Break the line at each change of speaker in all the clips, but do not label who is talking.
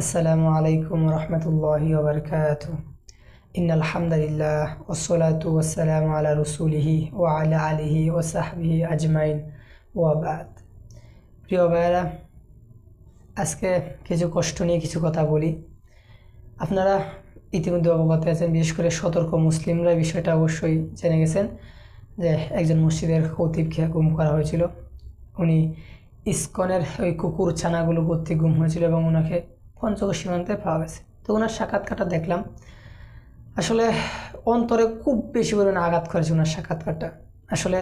আসসালামু আলাইকুম রহমতুল্লাহি ওবরকাত। ইন আলহামদুলিল্লাহ ওসলাতু ওসালাম আলা রসুলিহি ও আলা আলিহি ও সাহবিহি আজমাইন। ওয়াবাদ প্রিয় ভাইয়েরা, আজকে কিছু কষ্ট নিয়ে কিছু কথা বলি। আপনারা ইতিমধ্যে অবগত আছেন, বিশেষ করে সতর্ক মুসলিমরা বিষয়টা অবশ্যই জেনে গেছেন, যে একজন মসজিদের খেয়ে গুম করা হয়েছিল। উনি ইস্কনের ওই কুকুর ছানাগুলো কর্তৃক গুম হয়েছিল এবং ওনাকে পঞ্চগড় সীমান্তে পাওয়া গেছে তো ওনার সাক্ষাৎকারটা দেখলাম। আসলে অন্তরে খুব বেশি পরিমাণে আঘাত করেছে ওনার সাক্ষাৎকারটা। আসলে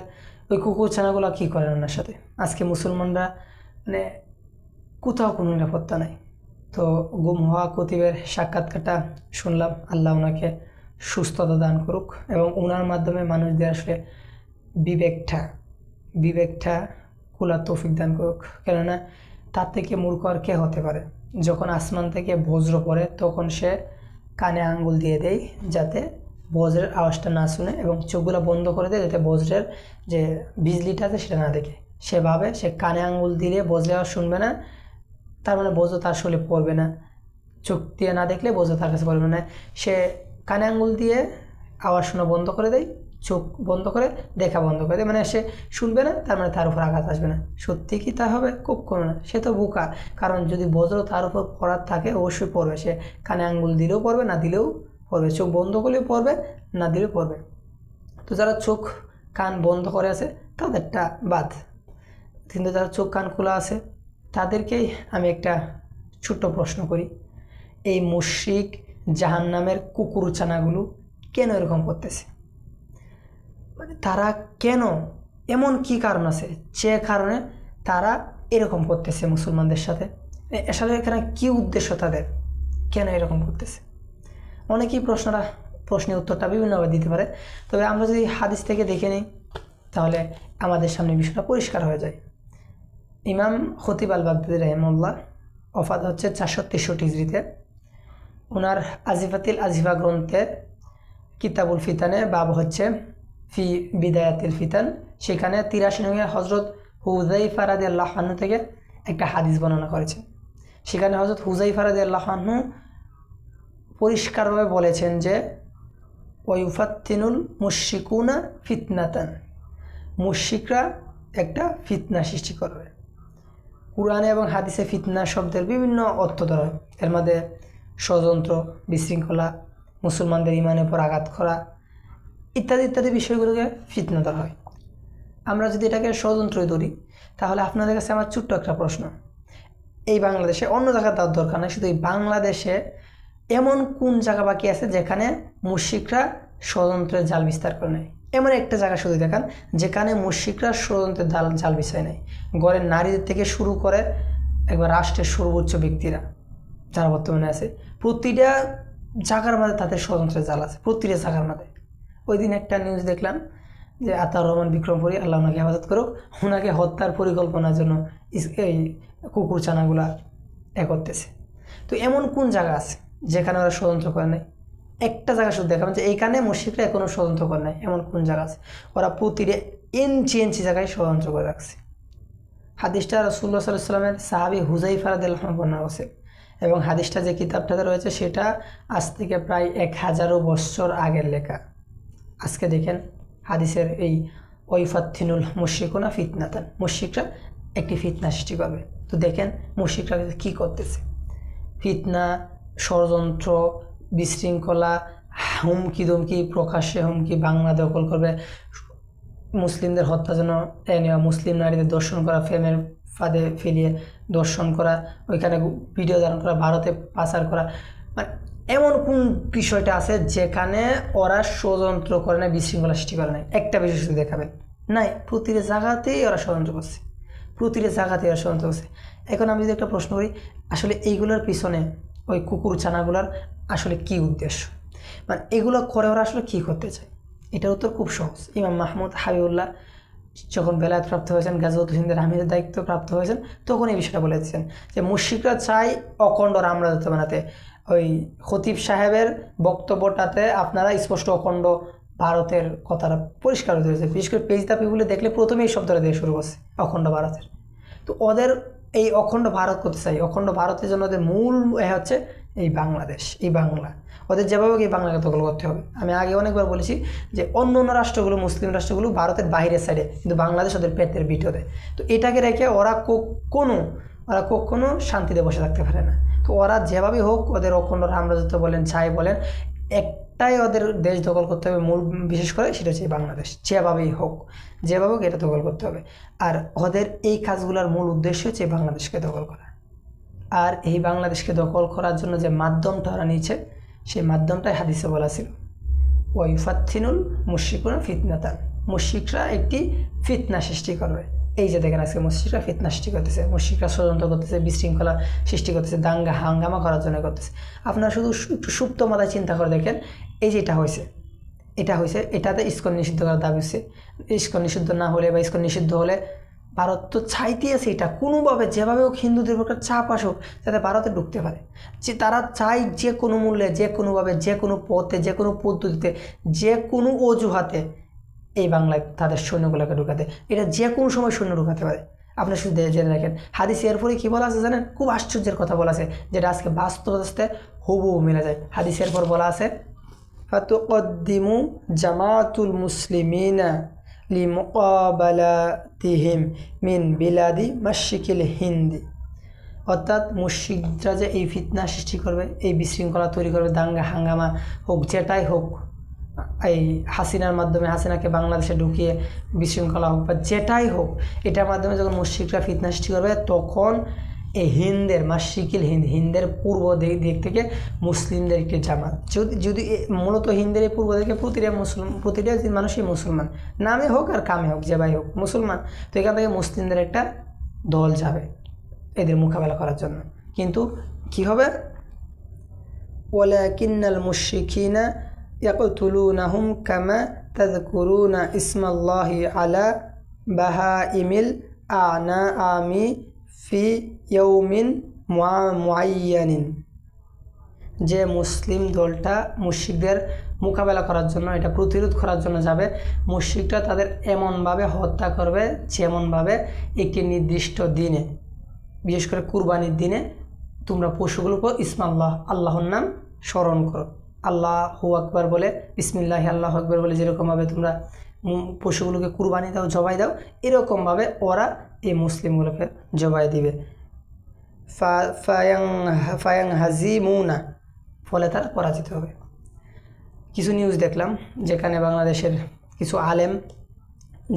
ওই কুকুর ছানাগুলো কী করেন ওনার সাথে? আজকে মুসলমানরা মানে কোথাও কোনো নিরাপত্তা নাই। তো গুম হওয়া কতিবের সাক্ষাৎকারটা শুনলাম। আল্লাহ ওনাকে সুস্থতা দান করুক এবং ওনার মাধ্যমে মানুষদের আসলে বিবেকটা বিবেকটা খোলা তৌফিক দান করুক। কেননা তার থেকে মূর্খ আর কে হতে পারে? যখন আসমান থেকে বজ্র পড়ে, তখন সে কানে আঙ্গুল দিয়ে দেয় যাতে বজ্রের আওয়াজটা না শুনে এবং চোখগুলো বন্ধ করে দেয় যাতে বজ্রের যে বিজলিটা আছে সেটা না দেখে। সেভাবে সে কানে আঙ্গুল দিলে বজ্রের আওয়াজ শুনবে না, তার মানে বজ্র তার শরীরে পড়বে না। চোখ দিয়ে না দেখলে বজ্র তার কাছে পড়বে না। সে কানে আঙ্গুল দিয়ে আওয়াজ শোনা বন্ধ করে দেয় চোখ বন্ধ করে, দেখা বন্ধ করে। মানে সে শুনবে না, তার মানে তার উপর আঘাত আসবে না। সত্যি কি তা হবে? খুব কখনো না। সে তো বোকা। কারণ যদি বজ্র তার উপর পড়ার থাকে, অবশ্যই পড়বে। সে কানে আঙ্গুল দিলেও পড়বে, না দিলেও পড়বে। চোখ বন্ধ করলেও পড়বে, না দিলেও পড়বে। তো যারা চোখ, কান বন্ধ করে আছে, তাদেরটা বাদ। কিন্তু যারা চোখ, কান খোলা আছে, তাদেরকেই আমি একটা ছোট্ট প্রশ্ন করি। এই মুশ্রিক জাহান নামের কুকুর ছানাগুলো কেন এরকম করতেছে? তারা কেন, এমন কি কারণ আছে? যে কারণে তারা এরকম করতেছে মুসলমানদের সাথে। আসলে এখানে কি উদ্দেশ্য তাদের? কেন এরকম করতেছে? অনেকেই প্রশ্নটা, প্রশ্নের উত্তরটা বিভিন্নভাবে দিতে পারে। তবে আমরা যদি হাদিস থেকে দেখে নিই, তাহলে আমাদের সামনে বিষয়টা পরিষ্কার হয়ে যায়। ইমাম খতিব আল বাগদাদি রহমুল্লাহ অফাত হচ্ছে চারশো তেষট্টি হিজড়িতে। ওনার আজিফাতিল আজিফা গ্রন্থে কিতাবুল ফিতানে বাব হচ্ছে ফি বিদায়াতিল ফিতান। সেখানে তিরাশি নঙ্গে হজরত হুজাই ফারাদি আল্লাহ আহ্ন থেকে একটা হাদিস বর্ণনা করেছেন সেখানে হজরত হুজাই ফারাদি আল্লাহ আহ্ন পরিষ্কারভাবে বলেছেন যে, ওয়ুফাত্তিনুল মুশিকুনা ফিতনাতান। মুশিকরা একটা ফিতনা সৃষ্টি করবে। কোরআনে এবং হাদিসে ফিতনা শব্দের বিভিন্ন অর্থ ধরা এর মধ্যে ষড়যন্ত্র, বিশৃঙ্খলা, মুসলমানদের ইমানের উপর আঘাত করা ইত্যাদি ইত্যাদি বিষয়গুলোকে ফিতনা ধরা হয়। আমরা যদি এটাকে ষড়যন্ত্রই ধরি, তাহলে আপনাদের কাছে আমার ছোট্ট একটা প্রশ্ন। এই বাংলাদেশে অন্য জায়গায় তার দরকার নাই, শুধু এই বাংলাদেশে এমন কোন জায়গা বাকি আছে যেখানে মুশিকরা ষড়যন্ত্রের জাল বিস্তার করে নেয় এমন একটা জায়গা শুধু দেখান, যেখানে মুশিকরা ষড়যন্ত্রের জাল জাল বিছায় নেয় ঘরের নারীদের থেকে শুরু করে একবার রাষ্ট্রের সর্বোচ্চ ব্যক্তিরা যারা বর্তমানে আছে, প্রতিটা জায়গার মধ্যে তাদের ষড়যন্ত্রের জাল আছে, প্রতিটা জায়গার মধ্যে ওই দিন একটা নিউজ দেখলাম যে আতার রহমান বিক্রমপুরী আল্লাহ ওনাকে হেফাজত করুক, ওনাকে হত্যার পরিকল্পনার জন্য এই কুকুর চানাগুলা এ করতেছে তো এমন কোন জায়গা আছে যেখানে ওরা ষড়যন্ত্র করে নাই? একটা জায়গা শুধু দেখাবেন যে এইখানে মুশিকরা এখনও ষড়যন্ত্র করে নাই, এমন কোন জায়গা আছে? ওরা প্রতিটা ইঞ্চি ইঞ্চি জায়গায় ষড়যন্ত্র করে রাখছে। হাদিসটা রসুল্লাহ সাল্লাহ সাল্লামের সাহাবি হুজাই ফারাদুল্লাহ বর্ণনা আছে এবং হাদিসটা যে কিতাবটাতে রয়েছে সেটা আজ থেকে প্রায় এক হাজারো বছর আগের লেখা। আজকে দেখেন হাদিসের এই ওইফাত্তিনুল মুশিকুনা ফিতনাতান মুশিকরা একটি ফিতনা সৃষ্টি করবে। তো দেখেন মুশিকরা কী করতেছে? ফিতনা, ষড়যন্ত্র, বিশৃঙ্খলা, হুমকি ধুমকি, প্রকাশ্যে হুমকি, বাংলা দখল করবে, মুসলিমদের হত্যা যেন নেওয়া, মুসলিম নারীদের দর্শন করা, ফেমের ফাঁদে ফেলিয়ে দর্শন করা, ওইখানে ভিডিও ধারণ করা, ভারতে পাচার করা। মানে এমন কোন বিষয়টা আছে যেখানে ওরা ষড়যন্ত্র করে না বিশৃঙ্খলা সৃষ্টি করে নাই? একটা বিষয় শুধু দেখাবেন নাই, প্রতিটা জায়গাতেই ওরা ষড়যন্ত্র করছে। প্রতিটা জায়গাতেই ওরা ষড়যন্ত্র করছে। এখন আমি যদি একটা প্রশ্ন করি, আসলে এইগুলোর পিছনে ওই কুকুর ছানাগুলোর আসলে কি উদ্দেশ্য? মানে এগুলো করে ওরা আসলে কী করতে চায়? এটার উত্তর খুব সহজ। ইমাম মাহমুদ হাবিউল্লাহ যখন বেলায়ত প্রাপ্ত হয়েছেন, গাজওয়াত হিন্দের আমিরের দায়িত্ব প্রাপ্ত হয়েছেন, তখন এই বিষয়টা বলেছেন যে মুশিকরা চায় অখণ্ড রামরাজত্ব বানাতে। ওই খতিব সাহেবের বক্তব্যটাতে আপনারা স্পষ্ট অখণ্ড ভারতের কথাটা পরিষ্কার হতে হয়েছে। বিশেষ করে পেজ দা পিপুলে দেখলে প্রথমেই এই শব্দটা দিয়ে শুরু করছে, অখণ্ড ভারতের। তো ওদের এই অখণ্ড ভারত করতে চাই, অখণ্ড ভারতের জন্য ওদের মূল হচ্ছে এই বাংলাদেশ, এই বাংলা। ওদের যেভাবে এই বাংলাকে দখল করতে হবে। আমি আগে অনেকবার বলেছি যে অন্য অন্য রাষ্ট্রগুলো, মুসলিম রাষ্ট্রগুলো ভারতের বাইরের সাইডে কিন্তু বাংলাদেশ ওদের পেটের বিটো দেয় তো এটাকে রেখে ওরা কখনো ওরা কখনো শান্তিতে বসে থাকতে পারে না। তো ওরা যেভাবেই হোক ওদের অখণ্ড রামরাজত্ব বলেন, ছাই বলেন, একটাই ওদের দেশ দখল করতে হবে মূল, বিশেষ করে সেটা হচ্ছে বাংলাদেশ। যেভাবেই হোক, যেভাবে হোক এটা দখল করতে হবে। আর ওদের এই কাজগুলোর মূল উদ্দেশ্য হচ্ছে বাংলাদেশকে দখল করা। আর এই বাংলাদেশকে দখল করার জন্য যে মাধ্যমটা ওরা নিয়েছে, সেই মাধ্যমটাই হাদিসে বলা ছিল। ওয়াইফাত্থিনুল মুশিকুনা ফিতনাতান। মুশিকরা একটি ফিতনা সৃষ্টি করবে। এই যে দেখেন আজকে মুশিকরা ফিতনা সৃষ্টি করতেছে। মুশিকরা ষড়যন্ত্র করতেছে, বিশৃঙ্খলা সৃষ্টি করতেছে, দাঙ্গা, হাঙ্গামা করার জন্য করতেছে। আপনারা শুধু একটু সুপ্ত মাথায় চিন্তা করে দেখেন, এই যে এটা হয়েছে এটা হয়েছে, এটাতে ইস্কন নিষিদ্ধ করার দাবি হচ্ছে। ইস্কন নিষিদ্ধ না হলে বা ইস্কন নিষিদ্ধ হলে ভারত তো চাইতে আছে এটা। কোনোভাবে যেভাবে হোক হিন্দুদের উপর চাপ আসুক, যাতে ভারতে ঢুকতে পারে। যে তারা চায় যে কোনো মূল্যে, যে কোনোভাবে, যে কোনো পথে, যে কোনো পদ্ধতিতে, যে কোনো অজুহাতে এই বাংলায় তাদের সৈন্যগুলোকে ঢুকাতে। এটা যে কোনো সময় সৈন্য ঢুকাতে পারে। আপনি শুধু জেনে রাখেন, হাদিস এরপরে কী বলা আছে জানেন? খুব আশ্চর্যের কথা বলা আছে, যেটা আজকে বাস্তব অবস্থায় হুবহু মিলে যায়। হাদিস এরপর বলা আছে, ফাতুকদ্দিমু জামাতুল মুসলিমিনা লিমুকাবালাতিহিম মিন বিলাদি মাশিকিল হিন্দি। অর্থাৎ মুশিকরা যে এই ফিতনা সৃষ্টি করবে, এই বিশৃঙ্খলা তৈরি করবে, দাঙ্গা হাঙ্গামা হোক, যেটাই হোক এই হাসিনার মাধ্যমে হাসিনাকে বাংলাদেশে ঢুকিয়ে বিশৃঙ্খলা হোক বা যেটাই হোক, এটার মাধ্যমে যখন মুশিকরা ফিতনা সৃষ্টি করবে, তখন এই হিন্দের মাসিকিল হিন্দ, হিন্দের পূর্ব দিক দিক থেকে মুসলিমদেরকে জামাত। যদি যদি মূলত হিন্দের এই পূর্ব দিকে প্রতিটা মুসলিম, প্রতিটা মানুষই মুসলমান, নামে হোক আর কামে হোক, যে ভাই হোক, মুসলমান, তো এখান থেকে মুসলিমদের একটা দল যাবে এদের মোকাবেলা করার জন্য। কিন্তু কি হবে? ওয়ালাকিন্নাল মুশরিকিনা ইয়াকতুলুনাহুম কামা তাযকুরুনা ইসমাল্লাহি আলা বাহাইমিল আনা আমি ফি ইয়ৌমিন মুআইয়ানিন যে মুসলিম দলটা মুশিকদের মোকাবেলা করার জন্য, এটা প্রতিরোধ করার জন্য যাবে মুশিকটা তাদের এমনভাবে হত্যা করবে যেমনভাবে একটি নির্দিষ্ট দিনে। বিশেষ করে কুরবানির দিনে তোমরা পশুগুলোর উপর ইসমাল্লাহ, আল্লাহর নাম স্মরণ করো। আল্লাহ হু আকবর বলে ইসমিল্লাহ আল্লাহ আকবর বলে যেরকমভাবে তোমরা পশুগুলোকে কুরবানি দাও, জবাই দাও, এরকমভাবে ওরা এই মুসলিমগুলোকে জবাই দিবে। ফায়াং ফায়াং হাজিমুনা ফলে তারা পরাজিত হবে। কিছু নিউজ দেখলাম যেখানে বাংলাদেশের কিছু আলেম,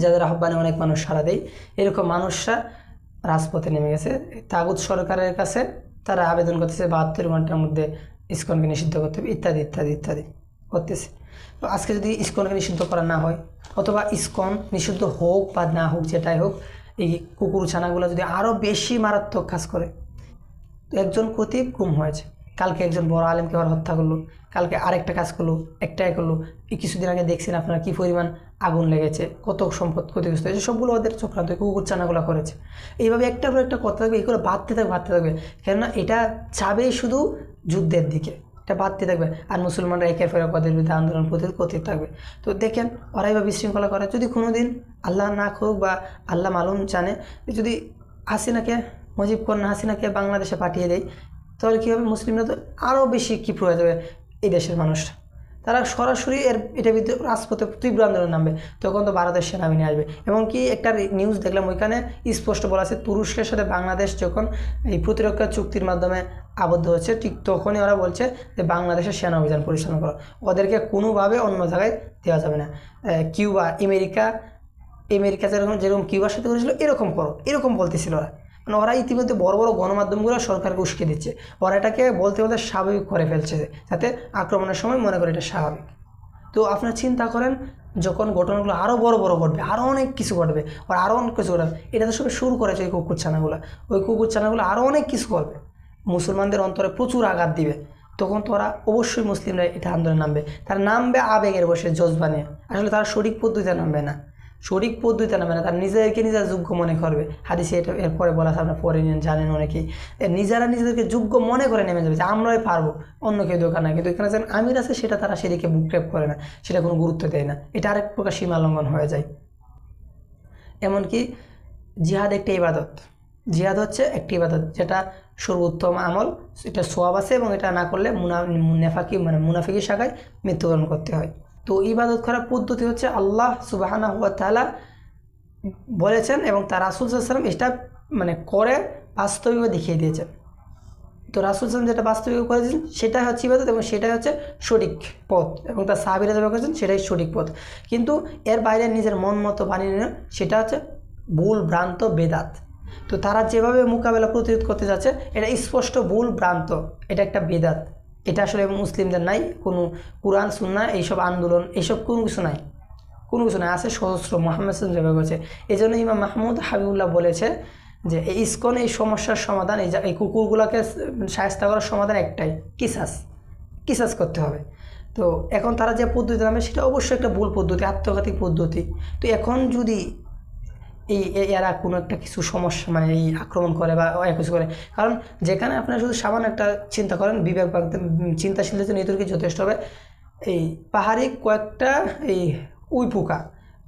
যাদের আহ্বানে অনেক মানুষ সাড়া দেয়, এরকম মানুষরা রাজপথে নেমে গেছে। তাগুদ সরকারের কাছে তারা আবেদন করতেছে বাহাত্তর ঘণ্টার মধ্যে ইস্কনকে নিষিদ্ধ করতে হবে, ইত্যাদি ইত্যাদি ইত্যাদি করতেছে। তো আজকে যদি ইস্কনকে নিষিদ্ধ করা না হয়, অথবা ইস্কন নিষিদ্ধ হোক বা না হোক, যেটাই হোক, এই কুকুর ছানাগুলো যদি আরও বেশি মারাত্মক কাজ করে, তো একজন কতিব গুম হয়েছে। কালকে একজন বড় আলেমকে আবার হত্যা করল, কালকে আরেকটা কাজ করল, একটাই করল। এই কিছুদিন আগে দেখছেন আপনারা কী পরিমাণ আগুন লেগেছে, কত সম্পদ ক্ষতিগ্রস্ত হয়েছে সবগুলো ওদের চক্রান্ত কুকুর চানাগুলো করেছে। এইভাবে একটার পর একটা কথা থাকবে, এগুলো বাড়তে থাকবে বাড়তে থাকবে। কেননা এটা চাবেই শুধু যুদ্ধের দিকে, এটা বাড়তে থাকবে। আর মুসলমানরা একের পর ওদের বিরুদ্ধে আন্দোলন প্রতিরোধ করতে থাকবে। তো দেখেন, ওরাই বা বিশৃঙ্খলা করে। যদি কোনো দিন আল্লাহ না করুক বা আল্লাহ মালুম জানে, যদি হাসিনাকে, মুজিব কন্যা হাসিনাকে বাংলাদেশে পাঠিয়ে দেয় তাহলে কী হবে? মুসলিমরা তো আরও বেশি কী হয়ে যাবে এই দেশের মানুষরা? তারা সরাসরি এর এটা বিরুদ্ধে রাজপথে তীব্র আন্দোলন নামবে, তখন তো ভারতের সেনাবাহিনী আসবে। এবং এমনকি একটা নিউজ দেখলাম, ওইখানে স্পষ্ট বলা আছে, তুরস্কের সাথে বাংলাদেশ যখন এই প্রতিরক্ষা চুক্তির মাধ্যমে আবদ্ধ হচ্ছে, ঠিক তখনই ওরা বলছে যে বাংলাদেশের সেনা অভিযান পরিচালনা করো। ওদেরকে কোনোভাবে অন্য জায়গায় দেওয়া যাবে না। কিউবা, আমেরিকা আমেরিকা যেরকম যেরকম কিউবার সাথে করেছিল, এরকম করো, এরকম বলতেছিল ওরা। মানে ওরা ইতিমধ্যে বড় বড় গণমাধ্যমগুলো সরকারকে উস্কে দিচ্ছে। ওরা এটাকে বলতে বলতে স্বাভাবিক করে ফেলছে, যাতে আক্রমণের সময় মনে করে এটা স্বাভাবিক। তো আপনারা চিন্তা করেন, যখন ঘটনাগুলো আরও বড় বড় ঘটবে আরও অনেক কিছু ঘটবে ওরা আরও অনেক কিছু ঘটবে, এটা তো সবে শুরু করেছে ওই কুকুর ছানাগুলো ওই কুকুর ছানাগুলো আরও অনেক কিছু করবে। মুসলমানদের অন্তরে প্রচুর আঘাত দিবে। তখন তো ওরা অবশ্যই মুসলিমরা এটা আন্দোলন নামবে। তারা নামবে আবেগের বসে জজবানে আসলে তারা সঠিক পদ্ধতিতে নামবে না। সঠিক পদ্ধতিতে নামে না, তার নিজেদেরকে নিজেরা যোগ্য মনে করবে। হাদিসে এটা এরপরে বলা আপনার পরে নিন, জানেন অনেকেই নিজেরা নিজেদেরকে যোগ্য মনে করে নেমে যাবে যে আমরাই পারব, অন্য কেউ দোকান না কিন্তু এখানে যেন আমির আছে, সেটা তারা সেদিকে বুকটেপ করে না, সেটা কোনো গুরুত্ব দেয় না। এটা আরেক প্রকার সীমা লঙ্ঘন হয়ে যায়। এমনকি জিহাদ একটা ইবাদত। জিহাদ হচ্ছে একটি ইবাদত, যেটা সর্বোত্তম আমল, এটা সোয়াব আছে এবং এটা না করলে মুনা নেফাকি মানে মুনাফিকি শাখায় মৃত্যুবরণ করতে হয়। তো ইবাদত করার পদ্ধতি হচ্ছে আল্লাহ সুবাহানা হুয়া তালা বলেছেন এবং তার রাসুল সাল্লাম এটা মানে করে বাস্তবিকভাবে দেখিয়ে দিয়েছেন। তো রাসুল সাল্লাম যেটা বাস্তবিক করেছেন সেটাই হচ্ছে ইবাদত এবং সেটাই হচ্ছে সঠিক পথ এবং তার সাহাবিরা যেটা করেছেন সেটাই সঠিক পথ। কিন্তু এর বাইরে নিজের মন মতো বানিয়ে নেওয়া সেটা হচ্ছে ভুল ভ্রান্ত বেদাত। তো তারা যেভাবে মোকাবেলা প্রতিরোধ করতে যাচ্ছে, এটা স্পষ্ট ভুল ভ্রান্ত, এটা একটা বেদাত। এটা আসলে মুসলিমদের নাই, কোনো কোরআন সুন্না এইসব আন্দোলন, এইসব কোনো কিছু নাই। কোনো কিছু নাই, আছে সহস্র মোহাম্মদ যেভাবে করেছে এই জন্য ইমাম মাহমুদ হাবিবুল্লাহ বলেছে যে এই ইস্কন এই সমস্যার সমাধান, এই এই কুকুরগুলোকে সায়স্তা করার সমাধান একটাই, কিসাস। কিসাস করতে হবে। তো এখন তারা যে পদ্ধতি নামে, সেটা অবশ্যই একটা ভুল পদ্ধতি, আত্মঘাতী পদ্ধতি। তো এখন যদি এই এরা কোনো একটা কিছু সমস্যা মানে এই আক্রমণ করে বা কিছু করে। কারণ যেখানে আপনারা শুধু সামান্য একটা চিন্তা করেন, বিবেক চিন্তাশীলদের জন্য এদেরকে যথেষ্ট হবে? এই পাহাড়ি কয়েকটা এই উই পোকা,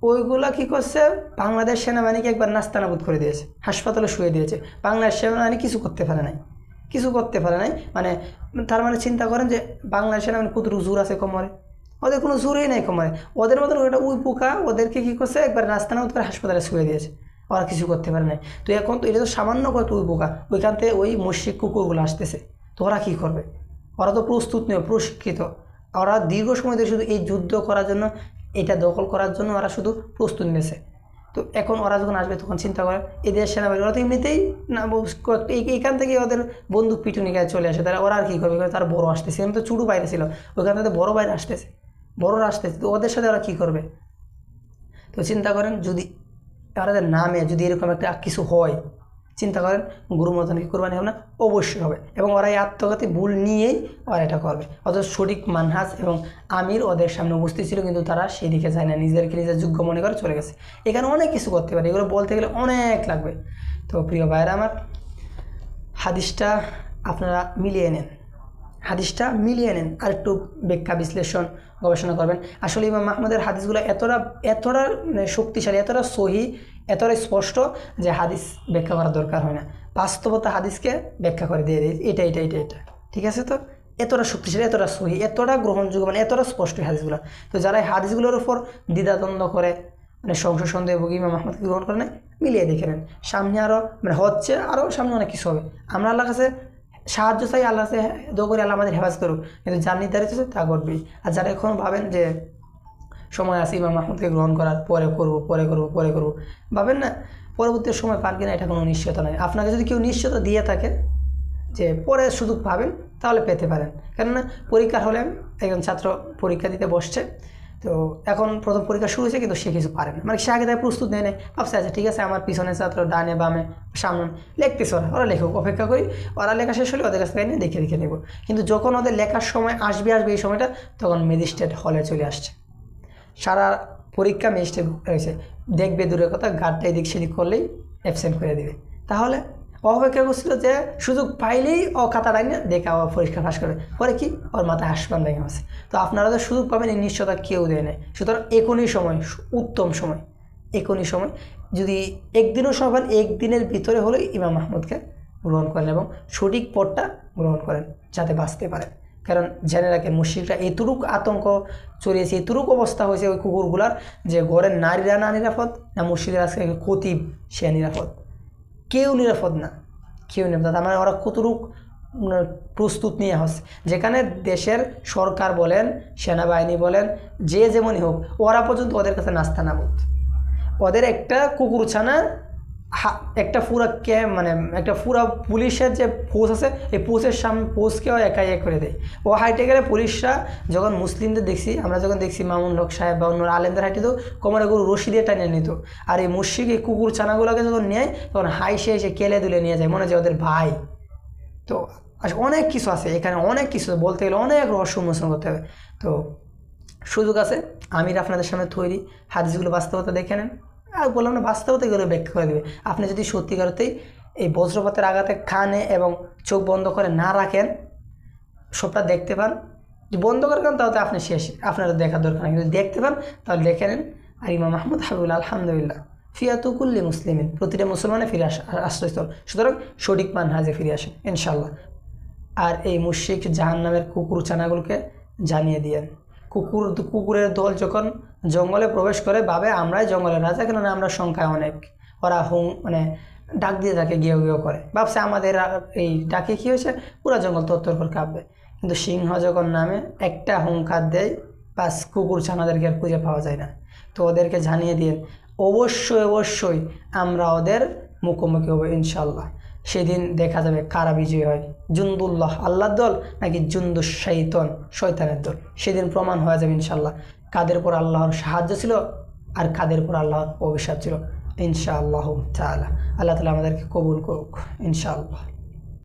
ওইগুলো কী করছে? বাংলাদেশ সেনাবাহিনীকে একবার নাস্তানাবুদ করে দিয়েছে, হাসপাতালে শুয়ে দিয়েছে। বাংলাদেশ সেনাবাহিনী কিছু করতে পারে নাই, কিছু করতে পারে নাই। মানে তার মানে চিন্তা করেন যে বাংলাদেশ সেনাবাহিনী কত জোর আছে কোমরে? ওদের কোনো জোরেই নাই কমায়। ওদের মতন ওটা উই পোকা ওদেরকে কী করছে? একবার নাস্তানাবুদ করে হাসপাতালে শুয়ে দিয়েছে। ওরা কিছু করতে পারে নাই। তো এখন তো এটা তো সামান্য কয়েকটা উই পোকা। ওইখান থেকে ওই মস্যিক কুকুরগুলো আসতেছে। তো ওরা কী করবে? ওরা তো প্রস্তুত নেই, প্রশিক্ষিত। ওরা দীর্ঘ সময় ধরে শুধু এই যুদ্ধ করার জন্য, এটা দখল করার জন্য ওরা শুধু প্রস্তুত নিয়েছে। তো এখন ওরা যখন আসবে, তখন চিন্তা করে, এদের সেনাবাহিনী, ওরা তো এমনিতেই না এইখান থেকে ওদের বন্দুক পিটুনি গায়ে চলে আসে। তারা ওরা আর কী করবে? তারা বড় আসতেছে। এমনি তো চুড়ু বাইরে ছিল। ওইখান থেকে বড় বাইরে আসতেছে। বড়রা আসতেছে তো ওদের সাথে ওরা কী করবে? তো চিন্তা করেন যদি ওদের নামে যদি এরকম একটা কিছু হয়, চিন্তা করেন গুরু মতন কি কোরবানি হবে না? অবশ্যই হবে। এবং ওরা এই আত্মঘাতী ভুল নিয়েই ওরা এটা করবে। অথচ সঠিক মানহাস এবং আমির ওদের সামনে উপস্থিত ছিল, কিন্তু তারা সেই দিকে যায় না। নিজেদেরকে নিজের যোগ্য মনে করে চলে গেছে। এখানে অনেক কিছু করতে পারে। এগুলো বলতে গেলে অনেক লাগবে। তো প্রিয় ভাইরা আমার, হাদিসটা আপনারা মিলিয়ে নেন। হাদিসটা মিলিয়ে নেন, আর একটু ব্যাখ্যা, বিশ্লেষণ, গবেষণা করবেন। আসলে ইমাম মাহমুদের হাদিসগুলো এতটা এতটা মানে শক্তিশালী, এতটা সহি এতটাই স্পষ্ট যে হাদিস ব্যাখ্যা করার দরকার হয় না। বাস্তবতা হাদিসকে ব্যাখ্যা করে দিয়ে দিই এটা এটা এটা এটা। ঠিক আছে তো? এতটা শক্তিশালী, এতটা সহি, এতটা গ্রহণযোগ্য মানে এতটা স্পষ্ট হাদিসগুলো। তো যারা এই হাদিসগুলোর উপর দ্বিধাদ্বন্দ্ব করে মানে সংশয় সন্দেহ ভোগী, ইমাম মাহমুদকে গ্রহণ করে নেয় মিলিয়ে দেখে নেন। সামনে আরও মানে হচ্ছে আরও সামনে অনেক কিছু হবে। আমরা আল্লাহ কাছে সাহায্য চাই আল্লাহ সে দো করে আল্লাহ আমাদের হেফাজ করুক। কিন্তু যার নির্ধারিত তা করবি। আর যারা এখন ভাবেন যে সময় আছে ইমাম মাহমুদকে গ্রহণ করার, পরে করব পরে করব পরে করব, ভাবেন না, পরবর্তী সময় পার কিনা এটা কোনো নিশ্চয়তা নয়। আপনাকে যদি কেউ নিশ্চয়তা দিয়ে থাকে যে পরে সুযোগ পাবেন, তাহলে পেতে পারেন। কেননা পরীক্ষা হলে একজন ছাত্র পরীক্ষা দিতে বসছে তো এখন প্রথম পরীক্ষা শুরু হয়েছে, কিন্তু সে কিছু পারে না। মানে সে আগে তাই প্রস্তুত নেয় নেয় ভাবছে আচ্ছা ঠিক আছে, আমার পিছনে ছাত্র ডানে, বামে, সামনে। লিখতেছে ওরা ওরা লেখুক, অপেক্ষা করি। ওরা লেখা শেষ হলে ওদের কাছ থেকে নিয়ে দেখে দেখে নেব। কিন্তু যখন ওদের লেখার সময় আসবে আসবে এই সময়টা, তখন ম্যাজিস্ট্রেট হলে চলে আসছে। সারা পরীক্ষা ম্যাজিস্ট্রেট হয়েছে দেখবে দূরের কথা গার্ডটা এদিক সেদিক করলেই অ্যাবসেন্ট করে দেবে। তাহলে অপেক্ষা করছিল যে সুযোগ পাইলেই ও খাতা ডাইনে দেখে আবার পরীক্ষা পাশ করে। পরে কি? ওর মাথায় হাসপান লেগে আছে তো আপনারা তো সুযোগ পাবেন এই নিশ্চয়তা কেউ দেয় নেয় সুতরাং এখনই সময়, উত্তম সময়, এখনই সময়। যদি একদিনও সময় পান, একদিনের ভিতরে হলে ইমাম মাহমুদকে গ্রহণ করেন এবং সঠিক পথটা গ্রহণ করেন যাতে বাঁচতে পারেন। কারণ জেনে রাখেন মুশিকরা এতটুক আতঙ্ক চড়িয়েছে এতটুক অবস্থা হয়েছে ওই কুকুরগুলার যে ঘরের নারীরা না নিরাপদ, না মুশিকের আজকে খতিব সে নিরাপদ। কেউ নিরাপদ না, কেউ নিরাপদ মানে ওরা কতটুক প্রস্তুত নিয়ে হচ্ছে। যেখানে দেশের সরকার বলেন, সেনাবাহিনী বলেন, যে যেমনই হোক, ওরা পর্যন্ত ওদের কাছে নাস্তা নাবুদ ওদের একটা কুকুরছানা একটা পুরা কে মানে একটা পুরা পুলিশের যে পোস্ট আছে, এই পোস্টের সামনে পোস্টকেও একাই এক করে দেয়। ও হাইটে গেলে পুলিশরা যখন মুসলিমদের দেখছি, আমরা যখন দেখছি মামুন হক সাহেব বা অন্য আলেমদের হাইটে, তো কোমরে গরু রশি দিয়ে টানিয়ে নিত। আর এই মুর্শিক এই কুকুর ছানাগুলোকে যখন নেয়, তখন হাইসে এসে কেলে দুলে নিয়ে যায়, মনে হয় ওদের ভাই। তো অনেক কিছু আছে, এখানে অনেক কিছু বলতে গেলে অনেক রহস্য উন্মোচন করতে হবে। তো সুযোগ আছে, আমির আপনাদের সামনে তৈরি। হাদিসগুলো বাস্তবতা দেখে নেন। আর বললাম না, বাস্তবতা এগুলো ব্যাখ্যা করে দেবে। আপনি যদি সত্যিকারতেই এই বজ্রপাতের আঘাতে খানে এবং চোখ বন্ধ করে না রাখেন, সবটা দেখতে পান। বন্ধ করে খান তাহলে আপনি শেষ। আপনারা দেখার দরকার যদি দেখতে পান, তাহলে দেখে নেন। আর ইমাম মাহমুদ হাবিবুল আলহামদুলিল্লাহ। ফিয়াতুকুল্লি মুসলিমিন, প্রতিটা মুসলমানে ফিরে আস আশ্রয়স্থল। সুতরাং সঠিক মান হাজে ফিরে আসেন ইনশাল্লাহ আর এই মুশিক জাহান নামের কুকুর চানাগুলোকে জানিয়ে দিয়েন। কুকুর, কুকুরের দল যখন জঙ্গলে প্রবেশ করে, ভাবে আমরাই জঙ্গলের রাজা, কেননা আমরা সংখ্যায় অনেক। ওরা হুম মানে ডাক দিয়ে তাকে গিয়ে গিয়ে করে। ভাবছে আমাদের এই ডাকে কী হয়েছে? পুরো জঙ্গল তত্তর করে কাঁপবে। কিন্তু সিংহ যখন নামে, একটা হুঙ্কার দেয়, বাস কুকুর ছানাদেরকে আর খুঁজে পাওয়া যায় না। তো ওদেরকে জানিয়ে দিন অবশ্যই অবশ্যই আমরা ওদের মুখোমুখি হব, ইনশাল্লাহ। সেদিন দেখা যাবে কারা বিজয়ী হয়? জুন্দুল্লাহ, আল্লাহর দল নাকি জুন্দুস শৈতন শৈতানের দল? সেদিন প্রমাণ হয়ে যাবে ইনশাল্লাহ কাদের পর আল্লাহর সাহায্য ছিল আর কাদের পর আল্লাহর অভিশাপ ছিল? ইনশাআল্লাহ তালা আল্লাহ তালা আমাদেরকে কবুল করুক, ইনশাআল্লাহ।